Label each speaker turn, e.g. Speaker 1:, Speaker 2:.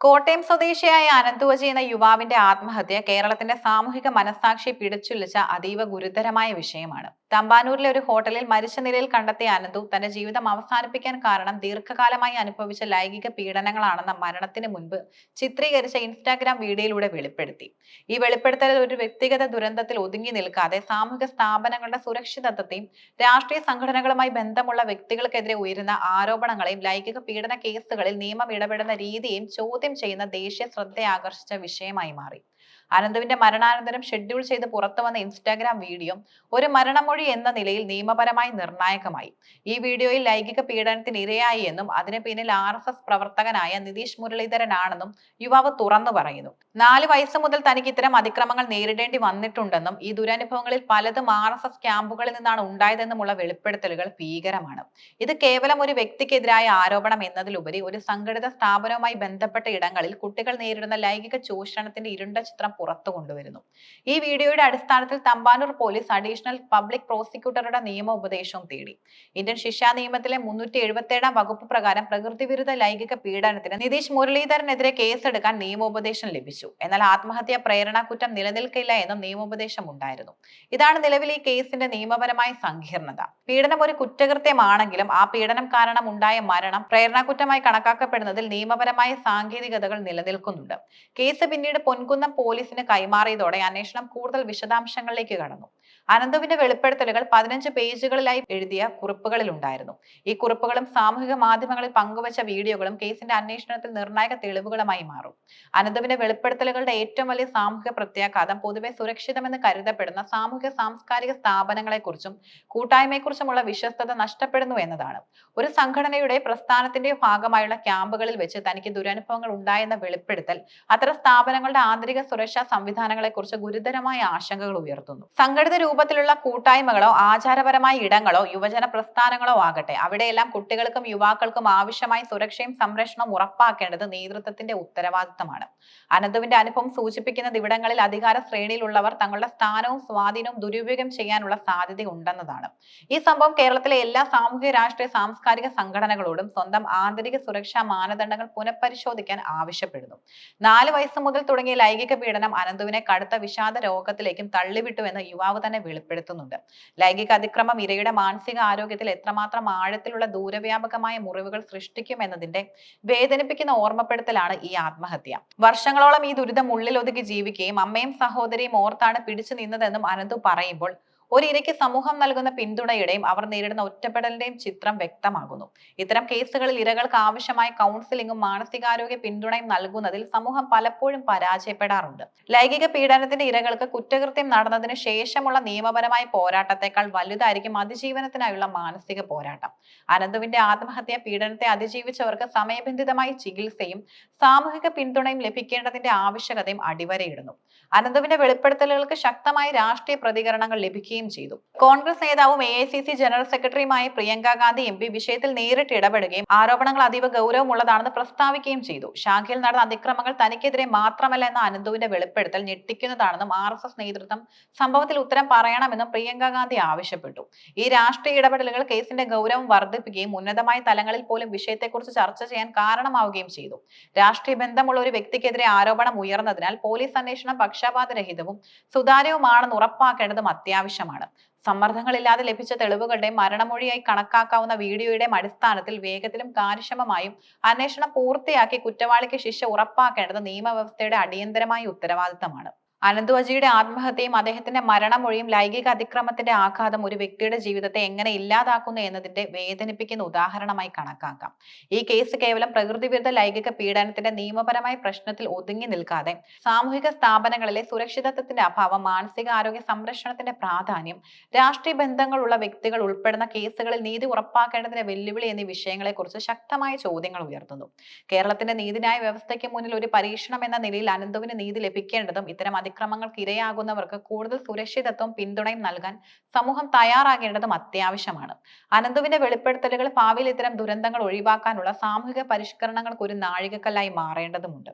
Speaker 1: കോട്ടയം സ്വദേശിയായ അനന്തുവജി എന്ന യുവാവിന്റെ ആത്മഹത്യ കേരളത്തിന്റെ സാമൂഹിക മനസാക്ഷി പിടിച്ചുലച്ച അതീവ ഗുരുതരമായ വിഷയമാണ്. തമ്പാനൂരിലെ ഒരു ഹോട്ടലിൽ മരിച്ച നിലയിൽ കണ്ടെത്തിയ അനന്തു തന്റെ ജീവിതം അവസാനിപ്പിക്കാൻ കാരണം ദീർഘകാലമായി അനുഭവിച്ച ലൈംഗിക പീഡനങ്ങളാണെന്ന മരണത്തിന് മുൻപ് ചിത്രീകരിച്ച ഇൻസ്റ്റാഗ്രാം വീഡിയോയിലൂടെ വെളിപ്പെടുത്തി. ഈ വെളിപ്പെടുത്തൽ ഒരു വ്യക്തിഗത ദുരന്തത്തിൽ ഒതുങ്ങി നിൽക്കാതെ സാമൂഹിക സ്ഥാപനങ്ങളുടെ സുരക്ഷിതത്വത്തെയും രാഷ്ട്രീയ സംഘടനകളുമായി ബന്ധമുള്ള വ്യക്തികൾക്കെതിരെ ഉയരുന്ന ആരോപണങ്ങളെയും ലൈംഗിക പീഡന കേസുകളിൽ നിയമം ഇടപെടുന്ന രീതിയെയും ചോദ്യം ചെയ്യുന്ന ദേശീയ ശ്രദ്ധയാകർഷിച്ച വിഷയമായി മാറി. അനന്തുവിന്റെ മരണാനന്തരം ഷെഡ്യൂൾ ചെയ്ത് പുറത്തു വന്ന ഇൻസ്റ്റാഗ്രാം വീഡിയോ ഒരു മരണമൊഴി എന്ന നിലയിൽ നിയമപരമായി നിർണായകമായി. ഈ വീഡിയോയിൽ ലൈംഗിക പീഡനത്തിന് ഇരയായി എന്നും അതിന് പിന്നിൽ ആർ എസ് എസ് പ്രവർത്തകനായ നിതീഷ് മുരളീധരനാണെന്നും യുവാവ് തുറന്നു പറയുന്നു. നാല് വയസ്സ് മുതൽ തനിക്ക് ഇത്തരം അതിക്രമങ്ങൾ നേരിടേണ്ടി വന്നിട്ടുണ്ടെന്നും ഈ ദുരനുഭവങ്ങളിൽ പലതും ആർ എസ് എസ് ക്യാമ്പുകളിൽ നിന്നാണ് ഉണ്ടായതെന്നുമുള്ള വെളിപ്പെടുത്തലുകൾ ഭീകരമാണ്. ഇത് കേവലം ഒരു വ്യക്തിക്കെതിരായ ആരോപണം എന്നതിലുപരി ഒരു സംഘടിത സ്ഥാപനവുമായി ബന്ധപ്പെട്ട ഇടങ്ങളിൽ കുട്ടികൾ നേരിടുന്ന ലൈംഗിക ചൂഷണത്തിന്റെ ഇരുണ്ട ചിത്രം പുറത്തു കൊണ്ടുവരുന്നു. ഈ വീഡിയോയുടെ അടിസ്ഥാനത്തിൽ തമ്പാനൂർ പോലീസ് അഡീഷണൽ പബ്ലിക് പ്രോസിക്യൂട്ടറുടെ നിയമ ഉപദേശവും തേടി. ഇന്ത്യൻ ശിക്ഷാ നിയമത്തിലെ മുന്നൂറ്റി എഴുപത്തി ഏഴാം വകുപ്പ് പ്രകാരം പ്രകൃതി വിരുദ്ധ ലൈംഗിക പീഡനത്തിന് നിതീഷ് മുരളീധരനെതിരെ കേസെടുക്കാൻ നിയമോപദേശം ലഭിച്ചു. എന്നാൽ ആത്മഹത്യാ പ്രേരണ കുറ്റം നിലനിൽക്കില്ല എന്നും നിയമോപദേശം ഉണ്ടായിരുന്നു. ഇതാണ് നിലവിൽ ഈ കേസിന്റെ നിയമപരമായ സങ്കീർണത. പീഡനം ഒരു കുറ്റകൃത്യമാണെങ്കിലും ആ പീഡനം കാരണം ഉണ്ടായ മരണം പ്രേരണാകുറ്റമായി കണക്കാക്കപ്പെടുന്നതിൽ നിയമപരമായ സാങ്കേതികതകൾ നിലനിൽക്കുന്നുണ്ട്. കേസ് പിന്നീട് പൊൻകുന്നം പോലീസിന് കൈമാറിയതോടെ അന്വേഷണം കൂടുതൽ വിശദാംശങ്ങളിലേക്ക് കടന്നു. അനന്തുവിന്റെ വെളിപ്പെടുത്തലുകൾ പതിനഞ്ച് പേജുകളിലായി എഴുതിയ കുറിപ്പുകളിൽ ഉണ്ടായിരുന്നു ഈ കുറിപ്പുകളും സാമൂഹിക മാധ്യമങ്ങളിൽ പങ്കുവച്ച വീഡിയോകളും കേസിന്റെ അന്വേഷണത്തിൽ നിർണായക തെളിവുകളുമായി മാറും. അനന്തുവിന്റെ വെളിപ്പെടുത്തലുകളുടെ ഏറ്റവും വലിയ സാമൂഹിക പ്രത്യാഘാതം പൊതുവെ സുരക്ഷിതമെന്ന് കരുതപ്പെടുന്ന സാമൂഹിക സാംസ്കാരിക സ്ഥാപനങ്ങളെക്കുറിച്ചും കൂട്ടായ്മയെക്കുറിച്ചുമുള്ള വിശ്വസ്തത നഷ്ടപ്പെടുന്നു എന്നതാണ്. ഒരു സംഘടനയുടെ പ്രസ്ഥാനത്തിന്റെ ഭാഗമായുള്ള ക്യാമ്പുകളിൽ വെച്ച് തനിക്ക് ദുരനുഭവങ്ങൾ ഉണ്ടായെന്ന വെളിപ്പെടുത്തൽ അത്തരം സ്ഥാപനങ്ങളുടെ ആന്തരിക സുരക്ഷാ സംവിധാനങ്ങളെക്കുറിച്ച് ഗുരുതരമായ ആശങ്കകൾ ഉയർത്തുന്നു. സംഘടിത രൂപത്തിലുള്ള കൂട്ടായ്മകളോ ആചാരപരമായ ഇടങ്ങളോ യുവജന പ്രസ്ഥാനങ്ങളോ ആകട്ടെ അവിടെയെല്ലാം കുട്ടികൾക്കും യുവാക്കൾക്കും ആവശ്യമായ സുരക്ഷയും സംരക്ഷണവും ഉറപ്പാക്കേണ്ടത് നേതൃത്വത്തിന്റെ ഉത്തരവാദിത്തമാണ്. അനന്തുവിന്റെ അനുഭവം സൂചിപ്പിക്കുന്നത് ഇവിടങ്ങളിൽ അധികാര ശ്രേണിയിലുള്ളവർ തങ്ങളുടെ സ്ഥാനവും സ്വാധീനവും ദുരുപയോഗം ചെയ്യാനുള്ള സാധ്യത ഉണ്ടെന്നതാണ്. ഈ സംഭവം കേരളത്തിലെ എല്ലാ സാമൂഹിക രാഷ്ട്രീയ സാംസ്കാരിക സംഘടനകളോടും സ്വന്തം ആന്തരിക സുരക്ഷാ മാനദണ്ഡങ്ങൾ പുനഃപരിശോധിക്കാൻ ആവശ്യപ്പെടുന്നു. നാല് വയസ്സ് മുതൽ തുടങ്ങിയ ലൈംഗിക പീഡനം അനന്തുവിനെ കടുത്ത വിഷാദ രോഗത്തിലേക്കും തള്ളിവിട്ടുവെന്ന് യുവാവ് തന്നെ വെളിപ്പെടുത്തുന്നുണ്ട്. ലൈംഗിക അതിക്രമം ഇരയുടെ മാനസിക ആരോഗ്യത്തിൽ എത്രമാത്രം ആഴത്തിലുള്ള ദൂരവ്യാപകമായ മുറിവുകൾ സൃഷ്ടിക്കും എന്നതിന്റെ വേദനിപ്പിക്കുന്ന ഓർമ്മപ്പെടുത്തലാണ് ഈ ആത്മഹത്യ. വർഷങ്ങളോളം ഈ ദുരിതം ഉള്ളിലൊതുക്കി ജീവിക്കുകയും അമ്മയും സഹോദരിയും ഓർത്താണ് പിടിച്ചു നിന്നതെന്നും അനന്തു പറയുമ്പോൾ ഒരു ഇരയ്ക്ക് സമൂഹം നൽകുന്ന പിന്തുണയുടെയും അവർ നേരിടുന്ന ഒറ്റപ്പെടലിന്റെയും ചിത്രം വ്യക്തമാകുന്നു. ഇത്തരം കേസുകളിൽ ഇരകൾക്ക് ആവശ്യമായ കൗൺസിലിംഗും മാനസികാരോഗ്യ പിന്തുണയും നൽകുന്നതിൽ സമൂഹം പലപ്പോഴും പരാജയപ്പെടാറുണ്ട്. ലൈംഗിക പീഡനത്തിന്റെ ഇരകൾക്ക് കുറ്റകൃത്യം നടന്നതിന് ശേഷമുള്ള നിയമപരമായ പോരാട്ടത്തെക്കാൾ വലുതായിരിക്കും അതിജീവനത്തിനായുള്ള മാനസിക പോരാട്ടം. അനന്തുവിന്റെ ആത്മഹത്യ പീഡനത്തെ അതിജീവിച്ചവർക്ക് സമയബന്ധിതമായി ചികിത്സയും സാമൂഹിക പിന്തുണയും ലഭിക്കേണ്ടതിന്റെ ആവശ്യകതയും അടിവരയിടുന്നു. അനന്തുവിന്റെ വെളിപ്പെടുത്തലുകൾക്ക് ശക്തമായ രാഷ്ട്രീയ പ്രതികരണങ്ങൾ ലഭിക്കുകയും ചെയ്തു. കോൺഗ്രസ് നേതാവും എ ജനറൽ സെക്രട്ടറിയുമായ പ്രിയങ്ക ഗാന്ധി എം വിഷയത്തിൽ നേരിട്ട് ഇടപെടുകയും ആരോപണങ്ങൾ അതീവ ഗൗരവമുള്ളതാണെന്ന് പ്രസ്താവിക്കുകയും ചെയ്തു. ശാഖയിൽ നടന്ന അതിക്രമങ്ങൾ തനിക്കെതിരെ മാത്രമല്ല എന്ന അനന്തുവിന്റെ വെളിപ്പെടുത്തൽ ഞെട്ടിക്കുന്നതാണെന്നും ആർ നേതൃത്വം സംഭവത്തിൽ ഉത്തരം പറയണമെന്നും പ്രിയങ്ക ഗാന്ധി ആവശ്യപ്പെട്ടു. ഈ രാഷ്ട്രീയ ഇടപെടലുകൾ കേസിന്റെ ഗൗരവം വർദ്ധിപ്പിക്കുകയും ഉന്നതമായ തലങ്ങളിൽ പോലും വിഷയത്തെക്കുറിച്ച് ചർച്ച ചെയ്യാൻ കാരണമാവുകയും ചെയ്തു. രാഷ്ട്രീയ ബന്ധമുള്ള ഒരു വ്യക്തിക്കെതിരെ ആരോപണം ഉയർന്നതിനാൽ പോലീസ് അന്വേഷണം പക്ഷപാതരഹിതവും സുതാര്യവുമാണെന്ന് ഉറപ്പാക്കേണ്ടതും അത്യാവശ്യമാണ്. സമ്മർദ്ദങ്ങളില്ലാതെ ലഭിച്ച തെളിവുകളുടെ മരണമൊഴിയായി കണക്കാക്കാവുന്ന വീഡിയോയുടെ അടിസ്ഥാനത്തിൽ വേഗത്തിലും കാര്യക്ഷമമായും അന്വേഷണം പൂർത്തിയാക്കി കുറ്റവാളിക്ക് ശിക്ഷ ഉറപ്പാക്കേണ്ടത് നിയമവ്യവസ്ഥയുടെ അടിയന്തരമായ ഉത്തരവാദിത്തമാണ്. അനന്തു അജിയുടെ ആത്മഹത്യയും അദ്ദേഹത്തിന്റെ മരണമൊഴിയും ലൈംഗിക അതിക്രമത്തിന്റെ ആഘാതം ഒരു വ്യക്തിയുടെ ജീവിതത്തെ എങ്ങനെ ഇല്ലാതാക്കുന്നു എന്നതിന്റെ വേദനിപ്പിക്കുന്ന ഉദാഹരണമായി കണക്കാക്കാം. ഈ കേസ് കേവലം പ്രകൃതിവിരുദ്ധ ലൈംഗിക പീഡനത്തിന്റെ നിയമപരമായ പ്രശ്നത്തിൽ ഒതുങ്ങി നിൽക്കാതെ സാമൂഹിക സ്ഥാപനങ്ങളിലെ സുരക്ഷിതത്വത്തിന്റെ അഭാവം മാനസിക ആരോഗ്യ സംരക്ഷണത്തിന്റെ പ്രാധാന്യം രാഷ്ട്രീയ ബന്ധങ്ങളുള്ള വ്യക്തികൾ ഉൾപ്പെടുന്ന കേസുകളിൽ നീതി ഉറപ്പാക്കേണ്ടതിന്റെ വെല്ലുവിളി എന്നീ വിഷയങ്ങളെക്കുറിച്ച് ശക്തമായ ചോദ്യങ്ങൾ ഉയർത്തുന്നു. കേരളത്തിന്റെ നീതിന്യായ വ്യവസ്ഥയ്ക്ക് മുന്നിൽ ഒരു പരീക്ഷണം എന്ന നിലയിൽ അനന്തുവിന് നീതി ലഭിക്കേണ്ടതും ഇത്തരം അതിക്രമങ്ങൾക്ക് ഇരയാകുന്നവർക്ക് കൂടുതൽ സുരക്ഷിതത്വം പിന്തുണയും നൽകാൻ സമൂഹം തയ്യാറാകേണ്ടതും അത്യാവശ്യമാണ്. അനന്തുവിന്റെ വെളിപ്പെടുത്തലുകൾ ഭാവിയിൽ ഇത്തരം ദുരന്തങ്ങൾ ഒഴിവാക്കാനുള്ള സാമൂഹിക പരിഷ്കരണങ്ങൾക്ക് ഒരു നാഴികക്കല്ലായി മാറേണ്ടതുണ്ട്